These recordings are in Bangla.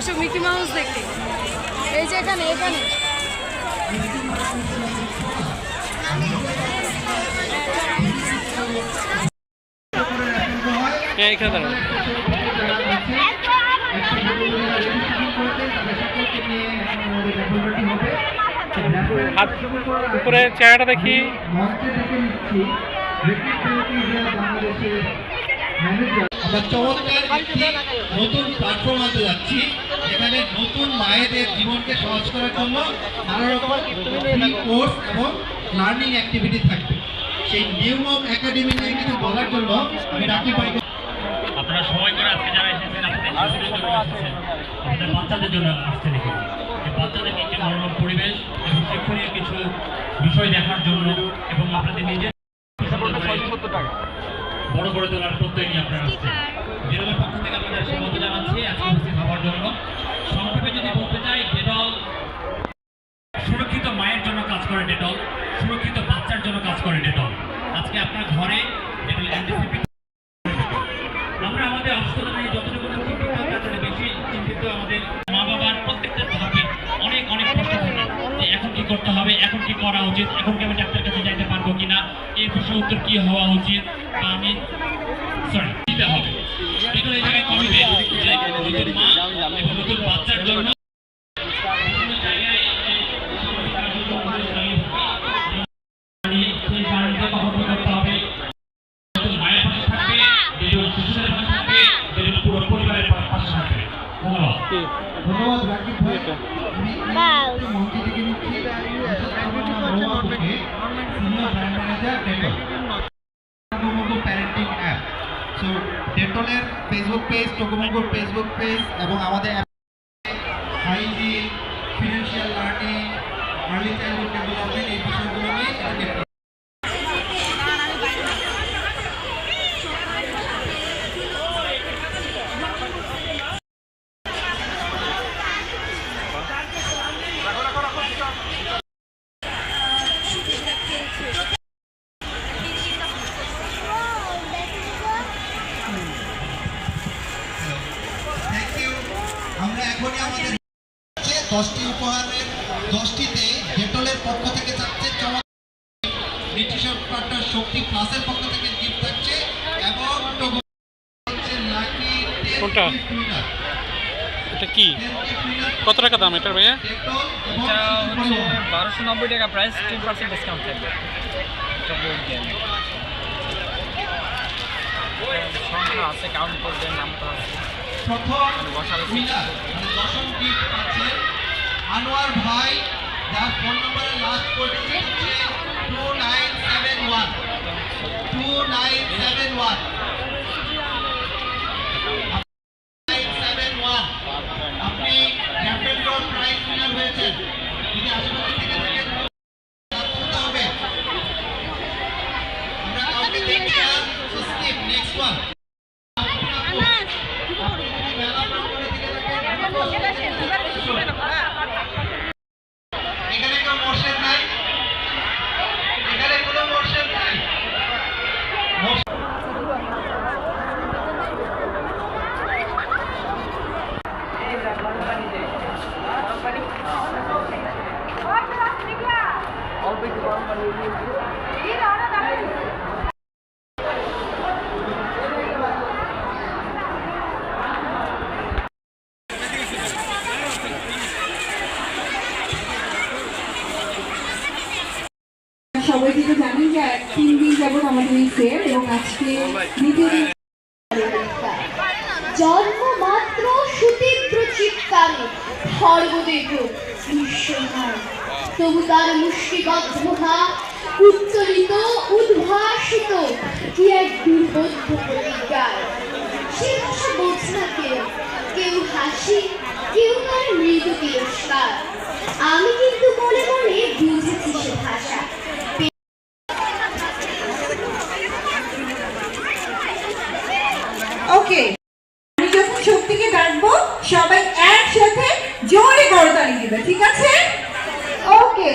আসো মিকি মাউস দেখতে এই যে এখানে এখানে। এখানে দাঁড়ান হাত উপরে চেহারাটা দেখি। আমরা চমৎকার একটি নতুন প্ল্যাটফর্ম আনতে যাচ্ছি। এখানে নতুন মায়েদের জীবনকে সহজ করার জন্য নানা রকম কোর্স এবং লার্নিং অ্যাক্টিভিটি থাকবে। সেই নিউ মম একাডেমি নিয়ে কিছু বলার জন্য আমি রাখি পাই আপনারা সময় করে আজকে যারা এসেছেন আপনাদের শিশুদের জন্য এসেছেন আপনাদের বাচ্চাদের জন্য আসছেন এখানে এই বাচ্চাদেরকে একটি মনোরম পরিবেশ এবং শিক্ষণীয় কিছু বিষয় দেখার জন্য এবং আপনাদের নিজের বড় করে তোলার প্রত্যয় নিয়ে আপনারা আসছেন। বিরলের পক্ষ থেকে আপনাদের স্বাগত জানাচ্ছি আজকে উপস্থিত হওয়ার জন্য। সংক্ষেপে যদি বলতে চাই ডেটল সুরক্ষিত মায়ের জন্য কাজ করে ডেটল সুরক্ষিত বাচ্চার জন্য কাজ করে ডেটল। আজকে আপনার ঘরে ডেটল অ্যান্টিসেপ্টিক আমরা আমাদের অসুস্থতা নিয়ে যতটুকু চিন্তিত তার থেকে বেশি চিন্তিত আমাদের মা বাবার প্রত্যেকটা ধাপে অনেক অনেক প্রশ্ন থাকে যে এখন কি করতে হবে এখন কি করা উচিত এখন কি আমি ডাক্তারের এই প্রশ্নের উত্তর কি হওয়া উচিত। বা আমি সরি দিতে হবে। এগুলো এই জায়গায় কমিবে। যে নতুন মা এবং নতুন বাচ্চার জন্য বিভিন্ন জায়গায় সেই কারণে কখন কি করতে brand manager Dettol Tokomogo parenting app so ডেটলের Facebook page টোকোমোগোর ফেসবুক পেজ এবং আমাদের কোনটা? এটা কি? কত টাকা দাম এটার ভাইয়া? এটা হচ্ছে বারোশো নব্বই টাকা প্রাইস টেন পার্সেন্ট ডিসকাউন্ট থাকবে। এটা আছে কাউন্ট করবেন নামটা আছে। আনোয়ার ভাই যার ফোন নম্বরের লাস্ট কোডটি হচ্ছে two nine seven one two nine seven one সবাই কিন্তু জানেন যে তিন দিন যাবত আমাদের এই এবং আজকে দ্বিতীয় সুতীব্র চিৎকারে তবু তার মুষ্টিবদ্ধ হাত উদ্ভাসিত, কি এক দুর্বোধ্য সে ভাষা বোঝ না কেউ কেউ হাসি, কেউ তার মৃদু তিরস্কার। আমি কিন্তু জোরে গড়তালি দিবে ঠিক আছে? ওকে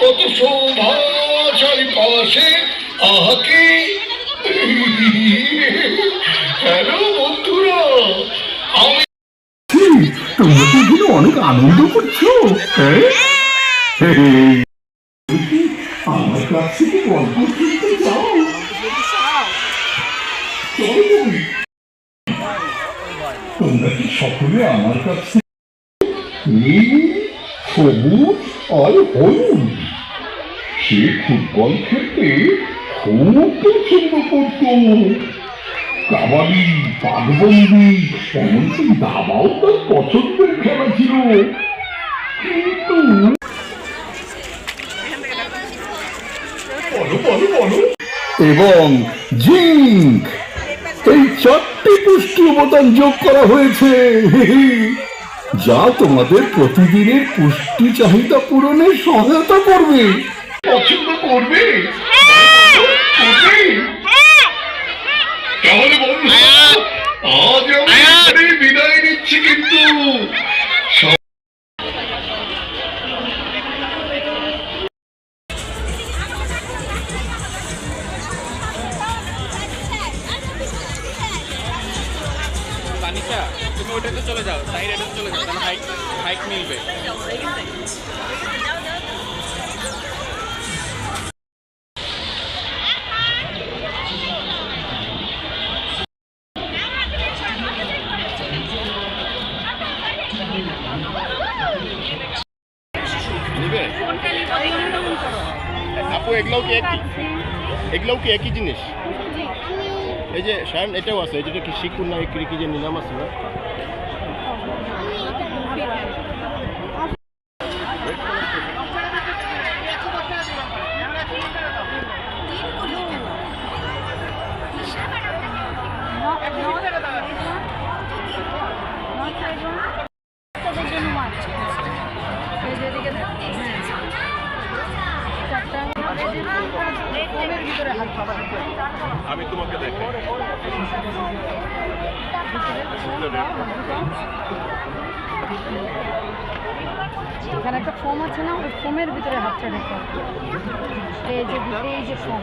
কত শোভা চারিপাশে আহা কি আনন্দ করছ? আমার কাছ গল্প তোমরা কি সকলে আমার কাছে নীল সবুজ আর হলুদ সে ফুটবল খেলতে খুব পছন্দ করত কাবাডি এমনকি দাবাও তার পছন্দের খেলা ছিল। কিন্তু এবং জিঙ্ক, এই চারটি পুষ্টি উপাদান যোগ করা হয়েছে। যা তোমাদের প্রতিদিনের পুষ্টি চাহিদা পূরণে সহায়তা করবে। পছন্দ করবে? করবে বিদায় নিচ্ছি কিন্তু তানিকা তুমি ওটাতে চলে যাও সাইড এটাতে চলে যাও তাহলে হাইট হাইট মিলবে কি একই জিনিস? এই যে শায়ন এটাও আছে এটা কি শিখুন না কি কি যে নিলাম আছে না? এখানে একটা ফোম আছে না? ওই ফোমের ভিতরে হাতটা রেখো এই যে এই যে ফোম।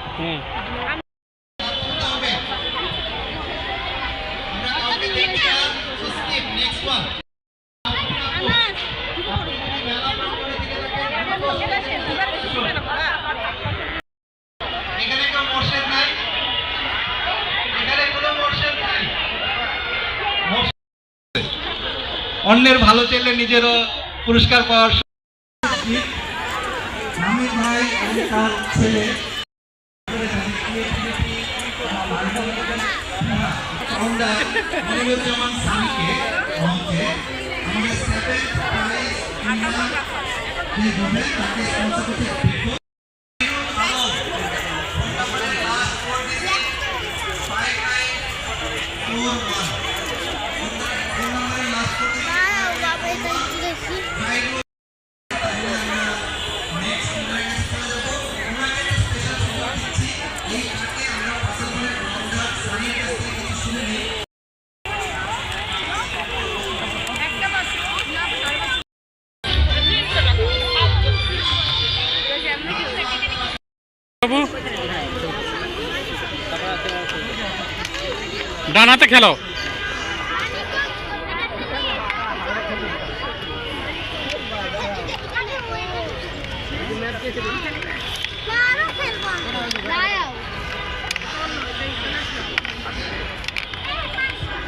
অন্যের ভালো চাইলে নিজেরও পুরস্কার পাওয়ার ভাই তার ছেলে ফাউন্ডার মনিরুজ্জামান স্বামীকে মঞ্চে আমাদের সেভেন্থ প্রাইজ যে তাকে স্পন্সর করতে বাবু। ডানাতে খেলো।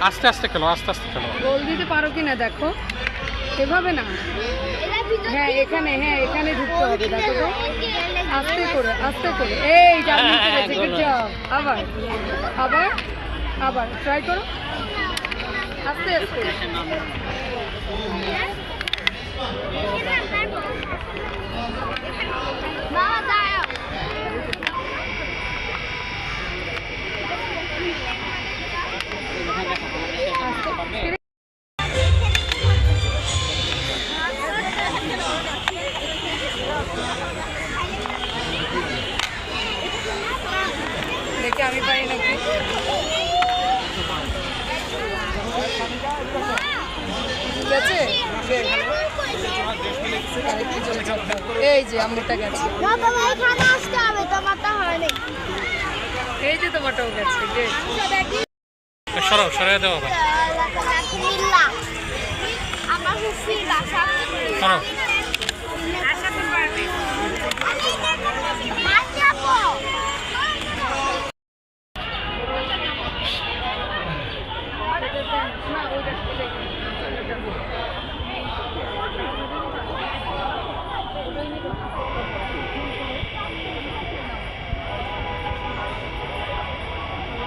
আস্তে আস্তে খেলো, আস্তে আস্তে খেলো। গোল দিতে পারো কিনা দেখো। এভাবে না। হ্যাঁ এখানে হ্যাঁ এখানে ঢুকতে হবে, দেখো আস্তে করে আস্তে করে। এই গুড জব আবার আবার আবার ট্রাই করো। আস্তে আস্তে। বাবা সরাও সরাই দাও আবার। আমার হুসি সরাও।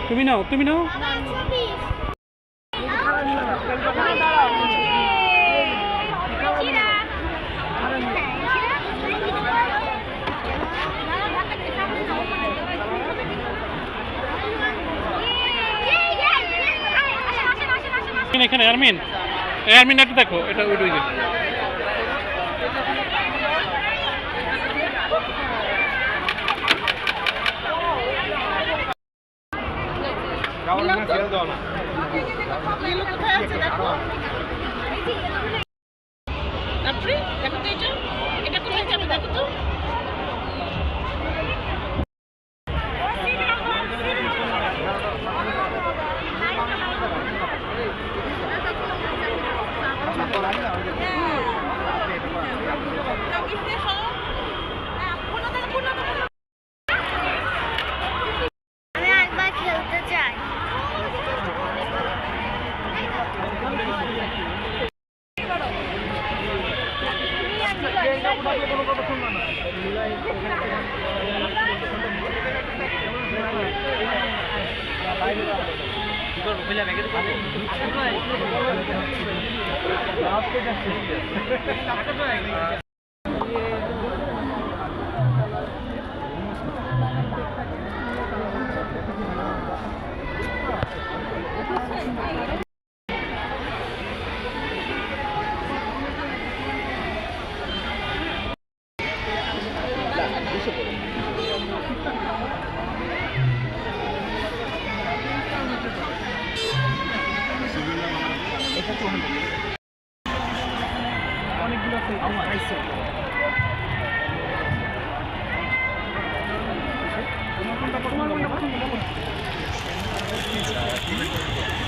তুমি নাও তুমি নাও এখানে আরমিন আরমিন একটু দেখো এটা ওই ওই যে। আমি Tumalong na ba? Tumalong na ba?